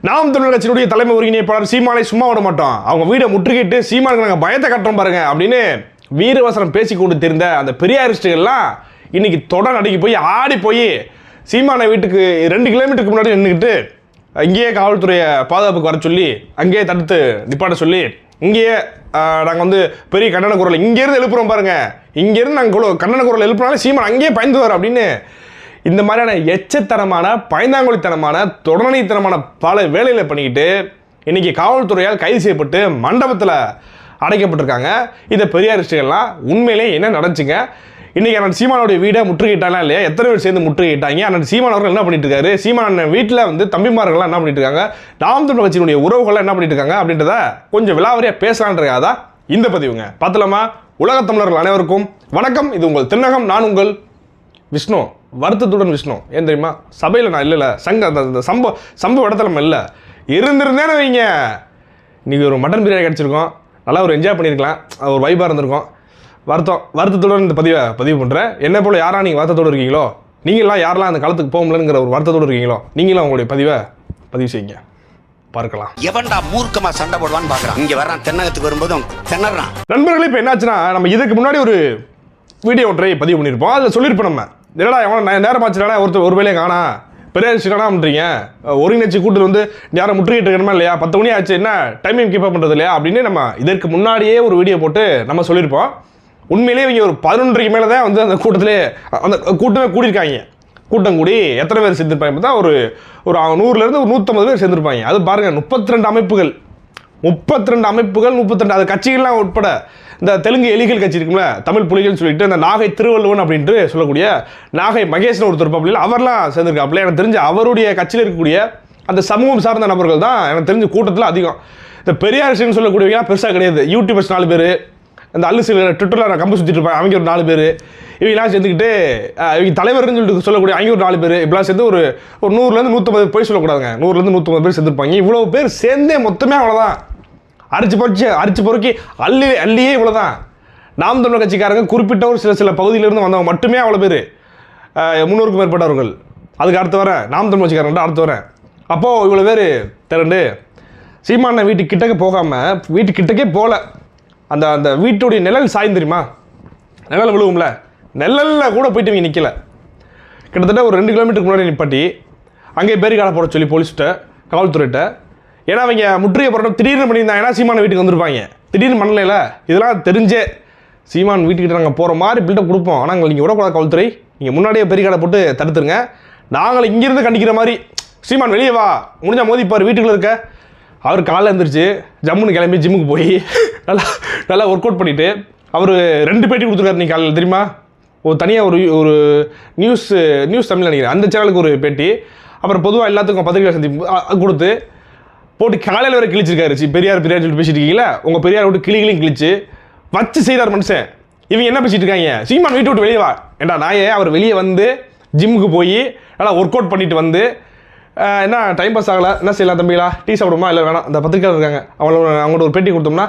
நாம் தமிழர் கட்சியினுடைய தலைமை ஒருங்கிணைப்பாளர் சீமானை சும்மா விட மாட்டோம். அவங்க வீடை முற்றுகிட்டு சீமானுக்கு நாங்கள் பயத்தை கட்டுறோம் பாருங்க அப்படின்னு வீரவசனம் பேசி கொண்டு தெரிந்த அந்த பெரியாரிஸ்டுகள்லாம் இன்னைக்கு தொடர் நடுக்கி போய் ஆடி போய் சீமானை வீட்டுக்கு ரெண்டு கிலோமீட்டருக்கு முன்னாடி நின்றுக்கிட்டு இங்கேயே காவல்துறையை பாதுகாப்புக்கு வர சொல்லி அங்கேயே தடுத்து நிப்பாட்ட சொல்லி இங்கேயே நாங்கள் வந்து பெரிய கண்டன குரல் இங்கேருந்து எழுப்புறோம் பாருங்கள் இங்கேருந்து நாங்கள் கண்டன குரல் எழுப்புனாலும் சீமான் அங்கேயே பயந்து வரோம் அப்படின்னு இந்த மாதிரியான எச்சத்தனமான பயந்தாங்குழித்தனமான தொடர்நிலைத்தனமான பல வேலைகளை பண்ணிக்கிட்டு இன்னைக்கு காவல்துறையால் கைது செய்யப்பட்டு மண்டபத்தில் அடைக்கப்பட்டிருக்காங்க. இதை பெரியாரிஸ்டுகள்லாம் உண்மையிலே என்ன நடந்துச்சுங்க? இன்றைக்கி அண்ணன் சீமானுடைய வீடை முற்றுகையிட்டாலாம் இல்லையா? எத்தனை பேர் சேர்ந்து முற்றுகையிட்டாங்க? அண்ணன் சீமான் அவர்கள் என்ன பண்ணிட்டு இருக்காரு சீமான் அண்ணன் வீட்டில் வந்து தம்பிமார்கள்லாம் என்ன பண்ணிட்டு இருக்காங்க நாம் தமிழ் கட்சியினுடைய உறவுகள்லாம் என்ன பண்ணிட்டு இருக்காங்க அப்படின்றத கொஞ்சம் விலாவரியாக பேசலான்றதா இந்த பதிவுங்க. பார்த்தலாமா உலகத் தமிழர்கள் அனைவருக்கும் வணக்கம். இது உங்கள் தின்னகம் நான் உங்கள் விஷ்ணு. வருத்தத்துடன் விஷ்ணு. ஏன் தெரியுமா? சபையில் நான் இல்லைல்ல. சங்க அந்த அந்த சம்பவ சம்பவ இடத்துல நம்ம இல்லை. இருந்திருந்தேன்னு வைங்க. இன்னைக்கு ஒரு மட்டன் பிரியாணி கிடச்சிருக்கோம். நல்லா ஒரு என்ஜாய் பண்ணியிருக்கலாம் ஒரு வைபாக இருந்திருக்கும். வருத்தம் வருத்தத்துடன் இந்த பதிவை பதிவு பண்ணுறேன் என்ன போல் யாரா நீங்கள் வருத்தத்தோடு இருக்கீங்களோ? நீங்களாம் யாரெல்லாம் அந்த காலத்துக்கு போக முடியலங்கிற ஒரு வருத்தத்தோடு இருக்கீங்களோ? நீங்களும் உங்களுடைய பதிவை பதிவு செய்யுங்க. பார்க்கலாம். எவன்டா மூர்க்கமா சண்டை போடுவான்னு பாக்குறான் இங்க வர்றான். தென்னகத்துக்கு வரும்போதும் திணறான். நண்பர்களே இப்போ என்னாச்சுன்னா நம்ம இதுக்கு முன்னாடி ஒரு வீடியோ ஒன்றை பதிவு பண்ணியிருப்போம். அதில் சொல்லியிருப்போம் நம்ம. என்னடா எவ்வளோ நே- நேரம் ஆச்சுனால ஒருத்தர் ஒரு வேலையை காணா. பெரிய காணாமன்றீங்க ஒருங்கிணைச்சி கூட்டு வந்து யாரும் முற்றுகிட்டு இருக்கணுமா இல்லையா? பத்து மணி ஆச்சு என்ன? டைமிங் கீப் பண்ணுறது இல்லையா? அப்படின்னு நம்ம இதற்கு முன்னாடியே ஒரு வீடியோ போட்டு நம்ம சொல்லியிருப்போம். உண்மையிலேயே இவங்க ஒரு பதினொன்றரைக்கு மேலே தான் வந்து அந்த கூட்டத்திலே அந்த கூட்டமே கூடியிருக்காங்க. கூட்டம் கூடி எத்தனை பேர் சேர்ந்துருப்பாங்க பார்த்தா ஒரு ஒரு நூறுலேருந்து ஒரு நூற்றம்பது பேர் சேர்ந்துருப்பாங்க. அது பாருங்கள் முப்பத்தி ரெண்டு அமைப்புகள். முப்பத்தி ரெண்டு அமைப்புகள் முப்பத்தி ரெண்டு அது கட்சிகள்லாம் உட்பட இந்த தெலுங்கு எலிகள் கட்சி இருக்குல்ல தமிழ் புலிகள் சொல்லிட்டு இந்த நாகை திருவள்ளுவன் அப்படின்ட்டு சொல்லக்கூடிய நாகை மகேஷன் ஒருத்தர் இருப்பாப்புல அவர்லாம் சேர்ந்துருக்காப்புல எனக்கு தெரிஞ்ச அவருடைய கட்சியில் இருக்கக்கூடிய அந்த சமூகம் சார்ந்த நபர்கள் தான் எனக்கு தெரிஞ்ச கூட்டத்தில் அதிகம். இந்த பெரியார் சொல்லக்கூடியவங்க பெருசாக கிடையாது. யூடியூபர்ஸ் நாலு பேர் அந்த அல்லு சில ட்விட்டரில் கம்பு சுற்றிட்டு இருப்பாங்க அவங்க ஒரு நாலு பேர். இவங்கெல்லாம் சேர்ந்துக்கிட்டு இவங்க தலைவர்னு சொல்லிட்டு சொல்லக்கூடிய அவங்க ஒரு நாலு பேர். இப்படிலாம் சேர்ந்து ஒரு ஒரு நூறுலேருந்து நூற்றம்பது பேர் சொல்லக்கூடாதுங்க. நூறுலேருந்து நூற்றம்பது பேர் சேர்ந்துருப்பாங்க. இவ்வளோ பேர் சேர்ந்தே மொத்தமே அவ்வளோதான் அரிச்சு பொறிச்சு அரிச்சு பொறுக்கி அள்ளி அள்ளியே இவ்வளோதான் நாம் தமிழர் கட்சிக்காரங்க குறிப்பிட்ட ஒரு சில சில பகுதியிலிருந்து வந்தவங்க மட்டுமே அவ்வளோ பேர். முன்னூறுக்கும் மேற்பட்டவர்கள். அதுக்கு அடுத்து வரேன் நாம் தமிழ் கட்சிக்காரங்க அடுத்து வரேன் அப்போது இவ்வளோ பேர் திரண்டு. சீமான வீட்டு கிட்டக்க போகாமல் வீட்டு கிட்டக்கே போகல அந்த அந்த வீட்டுடைய நிழல் சாயும் தெரியுமா? நிழல் விழுவும்ல. நிழலில் கூட போயிட்டு இவங்க நிற்கல கிட்டத்தட்ட ஒரு ரெண்டு கிலோமீட்டருக்கு முன்னாடி நிப்பாட்டி அங்கேயே பேரிகால போட சொல்லி போலீஸ்கிட்ட காவல்துறையிட்ட ஏன்னா அவங்க முற்றுகை போராட்டம் திடீர்னு பண்ணியிருந்தாங்கன்னா சீமான வீட்டுக்கு வந்திருப்பாங்க. திடீர்னு பண்ணலைல. இதெல்லாம் தெரிஞ்சே சீமான் வீட்டுக்கிட்ட நாங்கள் போகிற மாதிரி பில்டப் கொடுப்போம். ஆனால் நீங்கள் விடக்கூடாது காவல்துறை. நீங்கள் முன்னாடியே பெரிகாடை போட்டு தடுத்துருங்க. நாங்கள் இங்கேருந்து கண்டிக்கிற மாதிரி சீமான் வெளியே வா. முடிஞ்சால் மோதிப்பார் வீட்டுக்குள்ளே இருக்க. அவர் காலைல எழுந்திரிச்சு ஜம்முன்னு கிளம்பி ஜிம்முக்கு போய் நல்லா நல்லா ஒர்க் அவுட் பண்ணிவிட்டு அவர் ரெண்டு பேட்டி கொடுத்துருக்காரு நீ காலையில் தெரியுமா? ஒரு தனியாக ஒரு ஒரு நியூஸ் நியூஸ் தமிழ் நினைக்கிறேன். அந்த சேனலுக்கு ஒரு பேட்டி. அப்புறம் பொதுவாக எல்லாத்துக்கும் பத்திரிகை சந்திப்பு கொடுத்து போட்டு காலையில் வரை கிழிச்சிருக்காரு. சி பெரியார் பெரியார் சொல்லிட்டு பேசிட்டு இருக்கீங்களா? உங்கள் பெரியார் விட்டு கிளிகளையும் கிழிச்சு வச்சு செய்தார் மனுஷன். இவங்க என்ன பேசிட்டு இருக்காங்க? சீமான் வீட்டு விட்டு வெளியே வா. ஏண்டா நாயே அவர் வெளியே வந்து ஜிம்முக்கு போய் நல்லா ஒர்க் அவுட் பண்ணிட்டு வந்து என்ன டைம் பாஸ் ஆகலை. என்ன செய்யலாம் தம்பிகளா? டீ சாப்பிடுமா இல்லை வேணாம். அந்த பத்திரிக்கையாளர் இருக்காங்க. அவங்கள அவங்கள்ட்ட ஒரு பேட்டி கொடுத்தோம்னா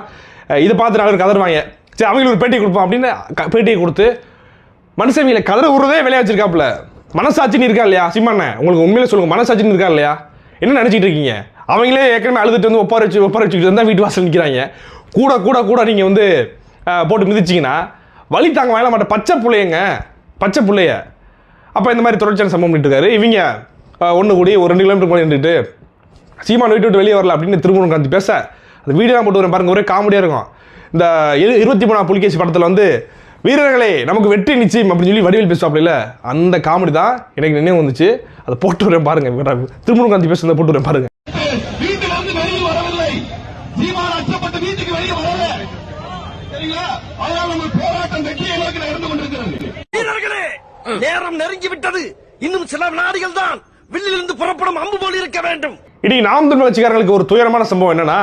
இதை பார்த்து நாலு கதருவாங்க சரி அவங்களுக்கு ஒரு பேட்டி கொடுப்போம் அப்படின்னு க- பேட்டியை கொடுத்து மனுஷவியில கதற விடுறதே விளையா வச்சிருக்காப்புல. மனசாட்சின்னு இருக்கா இல்லையா? சிம்மண்ணே உங்களுக்கு உண்மையிலே சொல்லுங்கள் மனசாட்சின்னு இருக்கா இல்லையா? என்ன நினச்சிட்டு இருக்கீங்க? அவங்களே ஏற்கனவே அழுதுட்டு வந்து ஒப்பார வச்சு ஒப்பார வச்சுக்கிட்டு இருந்தால் வீட்டு வாசல் நிற்கிறாங்க கூட கூட கூட நீங்கள் வந்து போட்டு மிதிச்சிங்கன்னா வழி தாங்க வாழ மாட்டேன் பச்சை பிள்ளையங்க பச்சை பிள்ளைய. அப்போ இந்த மாதிரி தொடர்ச்சியான சம்பவம் பண்ணிட்டு இருக்காரு. இவங்க ஒன்று கூடி ஒரு ரெண்டு கிலோமீட்டர் போய் நின்றுட்டு சீமான் வீட்டு விட்டு வெளியே வரல அப்படின்னு திருமணம் காந்தி பேச. அந்த வீடியோலாம் போட்டு வரேன் பாருங்க ஒரே காமெடியாக இருக்கும். இந்த இரு- இருபத்தி மூணாம் புலிகேசி படத்தில் வந்து வீரர்களே நமக்கு வெற்றி நிச்சயம் அப்படின்னு சொல்லி வடிவேல் பேசுவாப்ல அந்த காமெடி தான் எனக்கு நினைவு வந்துச்சு. அதை போட்டு வரேன் பாருங்க திருமணம் காந்தி பேசுறத போட்டு வரேன் பாருங்க. நேரம் நெருங்கி விட்டது. இன்னும் சில வினாடிகள் தான். வில்லிலிருந்து புறப்படும் அம்பு போல் இருக்க வேண்டும். இடி நாம் தமிழ் ஒரு துயரமான சம்பவம் என்னன்னா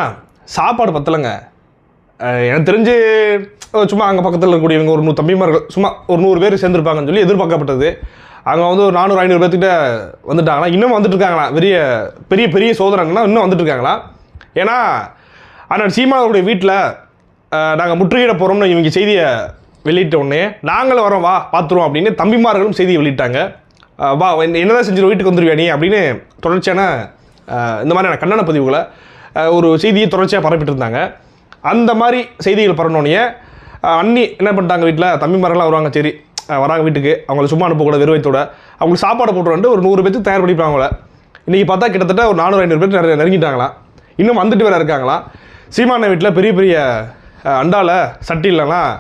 சாப்பாடு பத்தலைங்க. எனக்கு தெரிஞ்சு சும்மா அங்கே பக்கத்தில் இருக்கக்கூடியவங்க ஒரு நூறு தம்பிமார்கள் சும்மா ஒரு நூறு பேர் சேர்ந்துருப்பாங்கன்னு சொல்லி எதிர்பார்க்கப்பட்டது. அங்கே வந்து ஒரு நானூறு ஐநூறு பேர்த்துக்கிட்ட வந்துட்டாங்களா இன்னும் வந்துட்டு இருக்காங்களா? பெரிய பெரிய பெரிய சோதனைங்கன்னா இன்னும் வந்துட்டு இருக்காங்களா? ஏன்னா அண்ணன் சீமானவருடைய வீட்டில் நாங்கள் முற்றுகையிட போகிறோம்னு இவங்க செய்தியை வெளியிட்ட உடனே நாங்களும் வரோம் வா பார்த்துருவோம் அப்படின்னு தம்பிமார்களும் செய்தியை வெளியிட்டாங்க. வா என்னதான் செஞ்சிரு வீட்டுக்கு வந்துருவியா நீ? அப்படின்னு தொடர்ச்சியான இந்த மாதிரியான கண்டன பதிவுகளை ஒரு செய்தியை தொடர்ச்சியாக பரப்பிட்டு இருந்தாங்க அந்த மாதிரி செய்திகள் பரப்பினோடனே அண்ணி என்ன பண்ணிட்டாங்க வீட்டில் தம்பிமாரெல்லாம் வருவாங்க சரி வராங்க வீட்டுக்கு அவங்கள சும்மா அனுப்பக்கூட வெறுவயத்தோட அவங்களுக்கு சாப்பாடு போட்டு ஒரு நூறு பேருக்கு தயார் பண்ணிப்பாங்க இன்றைக்கி பார்த்தா கிட்டத்தட்ட ஒரு நானூறு ஐநூறு பேர் நிறைய நெருங்கிட்டாங்களாம். இன்னும் வந்துட்டு வேற இருக்காங்களா சீமான வீட்டில் பெரிய பெரிய அண்டாவில் சட்டி இல்லைனா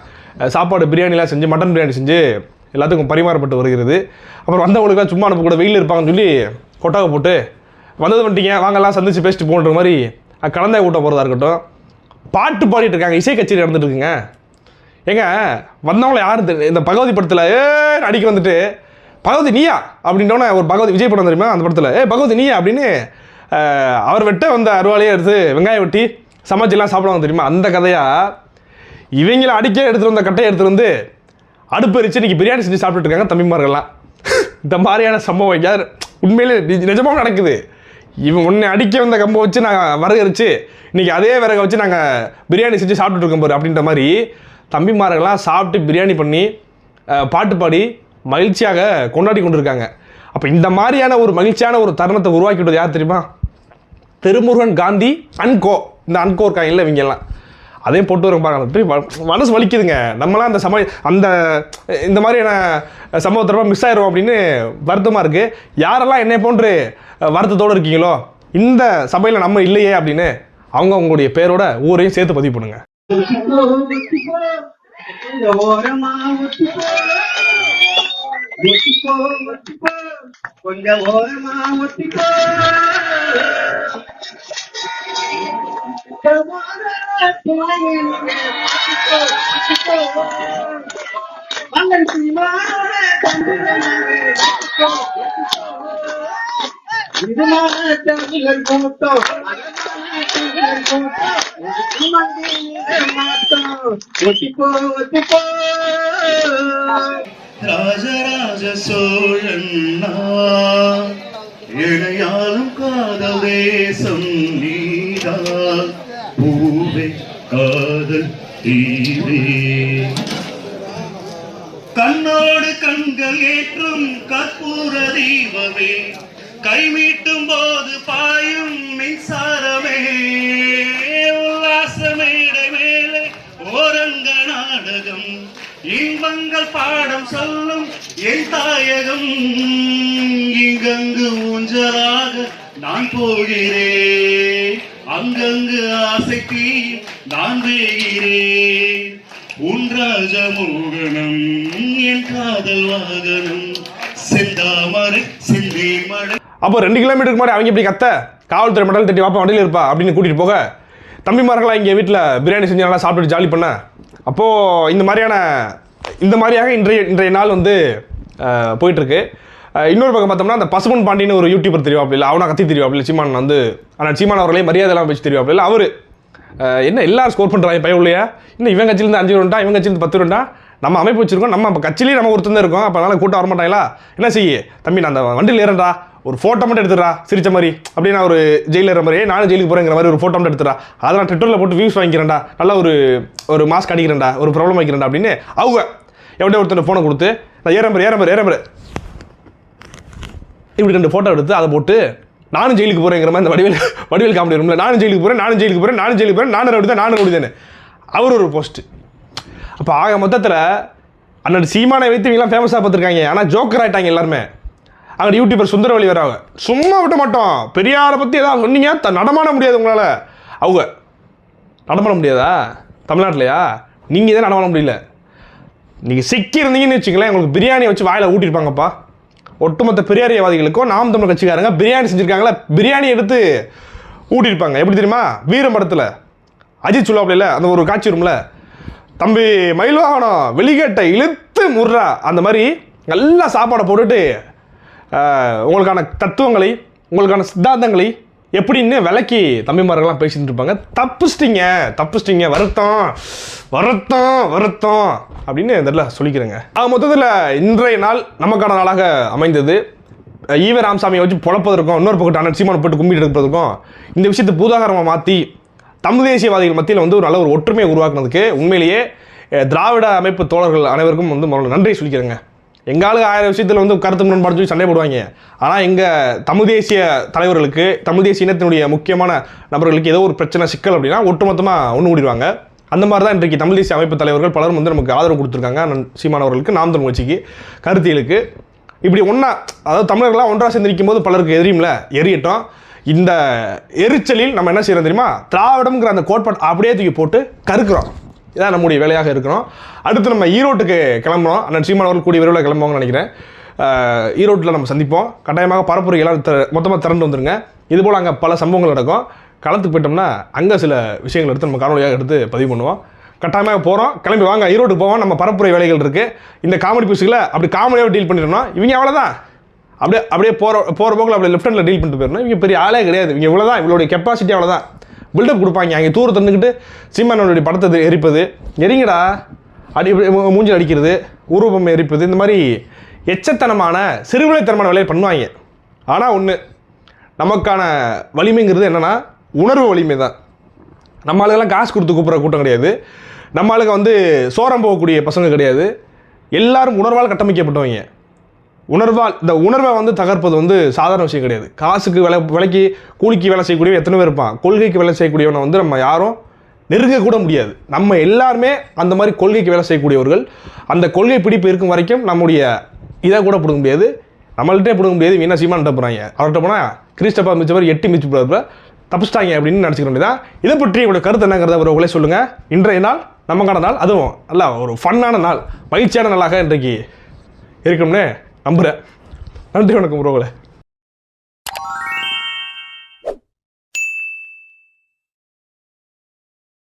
சாப்பாடு பிரியாணிலாம் செஞ்சு மட்டன் பிரியாணி செஞ்சு எல்லாத்துக்கும் பரிமாறப்பட்டு வருகிறது. அப்புறம் வந்தவங்களுக்குலாம் சும்மா அனுப்ப கூட வெயில் இருப்பாங்கன்னு சொல்லி கொட்டாவை போட்டு வந்தது வந்துட்டீங்க வாங்கலாம் சந்திச்சு பேசிட்டு போன்ற மாதிரி கலந்தாய் கூட்டம் போகிறதா இருக்கட்டும். பாட்டு பாடிட்டு இருக்காங்க இசை கச்சேரி நடந்துட்டு இருக்குங்க. ஏங்க வந்தவங்கள யாரும் தெரி- இந்த பகவதி படத்தில் ஏ அடிக்க வந்துட்டு பகவதி நீயா? அப்படின்றவன ஒரு பகவதி விஜய் படம் தெரியுமா அந்த படத்தில் ஏ பகவதி நீயா? அப்படின்னு அவர் வெட்ட வந்த அருவாளையே எடுத்து வெங்காயம் வெட்டி சமைச்செல்லாம் சாப்பிடுவாங்க தெரியுமா அந்த கதையாக இவங்கள அடிக்க எடுத்துகிட்டு வந்த கட்டையை எடுத்துகிட்டு வந்து அடுப்பு எரிச்சு இன்னைக்கு பிரியாணி செஞ்சு சாப்பிட்டுட்டு இருக்காங்க தம்பிமார்கள்லாம். இந்த மாதிரியான சம்பவம் யார்? உண்மையிலே நிஜமாக நடக்குது. இவன் உன்னை அடிக்க வந்த கம்பை வச்சு நாங்கள் விறகு அரிச்சு இன்னைக்கு அதே விறகை வச்சு நாங்கள் பிரியாணி செஞ்சு சாப்பிட்டுட்டு இருக்கோம் பாரு அப்படின்ற மாதிரி தம்பிமார்கள்லாம் சாப்பிட்டு பிரியாணி பண்ணி பாட்டு பாடி மகிழ்ச்சியாக கொண்டாடி கொண்டிருக்காங்க. அப்போ இந்த மாதிரியான ஒரு மகிழ்ச்சியான ஒரு தருணத்தை உருவாக்கி விட்டது யார் தெரியுமா? Thirumurugan Gandhi and co. இந்த அன்கோ இருக்காங்கல்ல இவங்கெல்லாம் அதையும் போட்டு வரும் பாருங்க. மனசு வலிக்குதுங்க. நம்மளாம் அந்த சமய அந்த இந்த மாதிரியான சம்பவத்திறப்ப மிஸ் ஆயிரும் அப்படின்னு வருத்தமாக இருக்குது யாரெல்லாம் என்னை போன்று வருத்தத்தோடு இருக்கீங்களோ இந்த சபையில் நம்ம இல்லையே அப்படின்னு அவங்க அவங்களுடைய பேரோட ஊரையும் சேர்த்து பதிவு பண்ணுங்க. கொஞ்சம் ஓரமா ராஜராஜ சோழன் இணையாலும் காதல் தேசம் நீதான் பூவே காதல் தீவே. கண்ணோடு கண்கள் ஏற்றும் கற்பூர தீபமே. கைமீட்டும் போது பாயும் மின்சாரமே. உல்லாச மேடை மேலே ஓரங்க நாடகம். இன்பங்கள் பாடம் சொல்லும் என் தாயகம். இங்கங்கு ஊஞ்சலாக நான் போகிறேன். அங்கங்கு ஆசை நான் வேகிறேன். உன் ராஜமோகனம் என் காதல் வாகனம் செந்தாமரை செந்தை மழை அப்போ ரெண்டு கிலோமீட்டருக்கு மாதிரி அவங்க இப்படி கத்த? காவல்துறை மண்டல் தட்டி வாப்பா வண்டியில் இருப்பா அப்படின்னு கூட்டிகிட்டு போக. தம்பிமார்களாம் இங்கே வீட்டில் பிரியாணி செஞ்சு நல்லா சாப்பிட்டு ஜாலி பண்ண. அப்போது இந்த மாதிரியான இந்த மாதிரியாக இன்றைய இன்றைய நாள் வந்து போயிட்டுருக்கு இன்னொரு பக்கம் பார்த்தோம்னா அந்த பசுமன் பாண்டின்னு ஒரு யூடியூபர் தெரியும் இல்லை? அவனை கத்தி தெரியும் சீமான் வந்து ஆனால் சீமான் அவர்களே மரியாதைலாம் வச்சு தெரியும் அவர். என்ன எல்லாரும் ஸ்கோர் பண்ணுறாங்க பையன் இல்லையா? இன்னும் இவன் கட்சியிலேருந்து அஞ்சு வருண்டா இவன் கட்சியிலேருந்து பத்து வருண்டா நம்ம அமைப்பு வச்சிருக்கோம். நம்ம அப்ப கட்சியிலேயே நம்ம ஒருத்தர் தான் இருக்கோம். அப்போ அதனால் கூட்டம் வர மாட்டாங்களா என்ன செய்ய? தம்பி நான் அந்த வண்டியில் ஏறேன்டா. ஒரு ஃபோட்டோ மட்டும் எடுத்துடுறா சிரிச்ச மாதிரி. அப்படியே நான் ஒரு ஜெயிலில் ஏற மாதிரி நானும் ஜெயிலுக்கு போகிறேங்கிற மாதிரி ஒரு ஃபோட்டோ மட்டும் எடுத்துடா அதை நான் ட்விட்டரில் போட்டு வியூஸ் வாங்கிக்கிறேன்டா. நல்லா ஒரு ஒரு மாஸ்க் அடிக்கிறேன்டா. ஒரு ப்ராப்ளம் வைக்கிறேன்டா அப்படின்னு அவங்க எவ்வளோ ஒருத்தர் ஃபோனை கொடுத்து நான் ஏறம்பர் ஏறம்பர் ஏறம்பர் இப்படி ரெண்டு ஃபோட்டோ எடுத்து அதை போட்டு நானும் ஜெயிலுக்கு போகிறேங்கிற மாதிரி இந்த வடிவேல் வடிவேல் காமெடி ரூமில் நானும் ஜெயிலுக்கு போகிறேன் நானும் ஜெயிலுக்கு போகிறேன் நானும் ஜெயிலுக்கு போகிறேன் நானும் ரவுடி தான் நானும் ரவுடி தானே அவர் ஒரு போஸ்ட் அப்போ ஆக மொத்தத்தில் அண்ணன் சீமானை வைத்து இவங்களாம் ஃபேமஸாக பார்த்துருக்காங்க. ஆனால் ஜோக்கர் ஆகிட்டாங்க எல்லாருமே. அங்கே யூடியூபர் சுந்தரவழி வராங்க சும்மா விட மாட்டோம். பெரியாரை பற்றி ஏதாவது சொன்னீங்க? த- நடமாட முடியாது உங்களால். அவங்க. நடமாட முடியாதா? தமிழ்நாட்டிலையா? நீங்கள் தான் நடமாட முடியல. நீங்கள் சிக்கி இருந்தீங்கன்னு வச்சுங்களேன் உங்களுக்கு பிரியாணியை வச்சு வாயில் ஊட்டிருப்பாங்கப்பா ஒட்டுமொத்த பெரியாரியவாதிகளுக்கும் நாம் தமிழ் கட்சிக்காரங்க பிரியாணி செஞ்சுருக்காங்களா? பிரியாணி எடுத்து ஊட்டியிருப்பாங்க. எப்படி தெரியுமா? வீரம் படத்தில். அஜித் சொல்லாப்ல அந்த ஒரு காட்சி ரூமில் தம்பி மயில்வாகனம் வெளிக்கேட்டை இழுத்து முர்றா. அந்த மாதிரி நல்லா சாப்பாடை போட்டுட்டு உங்களுக்கான தத்துவங்களை உங்களுக்கான சித்தாந்தங்களை எப்படின்னு விளக்கி தம்பிமார்கள்லாம் பேசிட்டு இருப்பாங்க. தப்புச்சிட்டிங்க தப்புச்சிட்டிங்க வருத்தம் வருத்தம் வருத்தம் அப்படின்னு இந்த சொல்லிக்கிறேங்க. ஆக மொத்தத்தில் இன்றைய நாள் நமக்கான நாளாக அமைந்தது. ஈவ ராமசாமியை வச்சு பொழப்பதற்கும் இன்னொரு பக்கத்தான சீமான போட்டு கும்பிட்டு இருப்பதற்கும் இந்த விஷயத்தை பூதாகரமாக மாற்றி தமிழ் தேசியவாதிகள் மத்தியில் வந்து ஒரு நல்ல ஒரு ஒற்றுமையை உருவாக்குனதுக்கு உண்மையிலேயே திராவிட அமைப்பு தோழர்கள் அனைவருக்கும் வந்து முதல்ல நன்றி சொல்லிக்கிறேங்க. எங்காலும் ஆயிரம் விஷயத்தில் வந்து கருத்து முரண்பாடு சொல்லி சண்டை போடுவாங்க. ஆனால் எங்கள் தமிழ் தேசிய தலைவர்களுக்கு தமிழ் தேசிய இனத்தினுடைய முக்கியமான நபர்களுக்கு ஏதோ ஒரு பிரச்சனை சிக்கல் அப்படின்னா ஒட்டுமொத்தமாக ஒன்று கூடிடுவாங்க அந்த மாதிரி தான் இன்றைக்கு தமிழ் தேசிய அமைப்பு தலைவர்கள் பலரும் வந்து நமக்கு ஆதரவு கொடுத்துருக்காங்க. சீமானவர்களுக்கு நாம் தமிழ் கட்சிக்கு கருத்தியலுக்கு இப்படி ஒன்றா அதாவது தமிழர்களாக ஒன்றாக சேர்ந்திருக்கும் போது பலருக்கு எரியும்ல எரியட்டும். இந்த எரிச்சலில் நம்ம என்ன செய்கிறோம் தெரியுமா? திராவிடம்ங்கிற அந்த கோட்பாடு அப்படியே தூக்கி போட்டு கருக்கிறோம். இதான் நம்முடைய வேலையாக இருக்கிறோம். அடுத்து நம்ம ஈரோட்டுக்கு கிளம்புறோம். அண்ணன் சீமான் அவர்கள் கூடிய விரைவில் கிளம்புவாங்கன்னு நினைக்கிறேன். ஈரோட்டில் நம்ம சந்திப்போம். கட்டாயமாக பரப்புரை எல்லாம் மொத்தமாக திரண்டு வந்துருங்க. இதுபோல் அங்கே பல சம்பவங்கள் நடக்கும். களத்துக்கு போயிட்டோம்னா அங்கே சில விஷயங்கள் எடுத்து நம்ம காணொலியாக எடுத்து பதிவு பண்ணுவோம். கட்டாயமாக போகிறோம் கிளம்பி வாங்க. ஈரோட்டுக்கு போவோம். நம்ம பரப்புரை வேலைகள் இருக்குது இந்த காமெடி பீஸுகளை அப்படி காமெடியாக டீல் பண்ணிடணும் இவங்க அவ்வளோதான் அப்படியே அப்படியே போகிற போகிற போக்கில் அப்படியே லெஃப்ட் ஹேண்டில் டீல் பண்ணிட்டு போயிடணும். இவங்க பெரிய ஆளே கிடையாது. இவங்க இவ்வளோதான் இவங்களுடைய கெப்பாசிட்டி அவ்வளோதான் பில்டப் கொடுப்பாங்க. அங்கே தூர தந்துக்கிட்டு சீமானோடைய படத்தை எரிப்பது. எரிங்கடா. அடி மூ- மூஞ்சில் அடிக்கிறது. உருவம் எரிப்பது. இந்த மாதிரி எச்சத்தனமான சிறுவிளைத்தனமான வேலையை பண்ணுவாங்க. ஆனால் ஒன்று நமக்கான வலிமைங்கிறது என்னென்னா உணர்வு வலிமை தான் நம்ம ஆளுங்கெல்லாம் காசு கொடுத்து கூப்பிட்ற கூட்டம் கிடையாது. நம்ம ஆளுங்க வந்து சோரம் போகக்கூடிய பசங்க கிடையாது. எல்லாரும் உணர்வால் கட்டமைக்கப்பட்டவங்க. உணர்வால் இந்த உணர்வை வந்து தகர்ப்பது வந்து சாதாரண விஷயம் கிடையாது. காசுக்கு விலை விலைக்கு கூலிக்கு வேலை செய்யக்கூடியவன் எத்தனை பேர் இருப்பான்? கொள்கைக்கு வேலை செய்யக்கூடியவனை வந்து நம்ம யாரும் நெருங்க கூட முடியாது. நம்ம எல்லாருமே அந்த மாதிரி கொள்கைக்கு வேலை செய்யக்கூடியவர்கள். அந்த கொள்கை பிடிப்பு இருக்கும் வரைக்கும் நம்முடைய இதை கூட பிடுங்க முடியாது. நம்மள்கிட்டே பிடுங்க முடியாது. வீணா சீமான்ட்ட போகிறாங்க அவர்கிட்ட போனால் கிறிஸ்டப்பா மிச்சவர் எட்டு மிச்சு போகிறப்ப தப்பிச்சிட்டாங்க அப்படின்னு நினச்சிக்க வேண்டியதான் இதை பற்றி உங்களுடைய கருத்து என்னங்கிறத உங்களே சொல்லுங்கள் இன்றைய நாள் நமக்கான நாள் அதுவும் நல்ல ஒரு ஃபன்னான நாள் பயிற்சியான நாளாக இன்றைக்கு இருக்கும்னு நம்புகிறேன் நன்றி வணக்கம் உறவுகளை.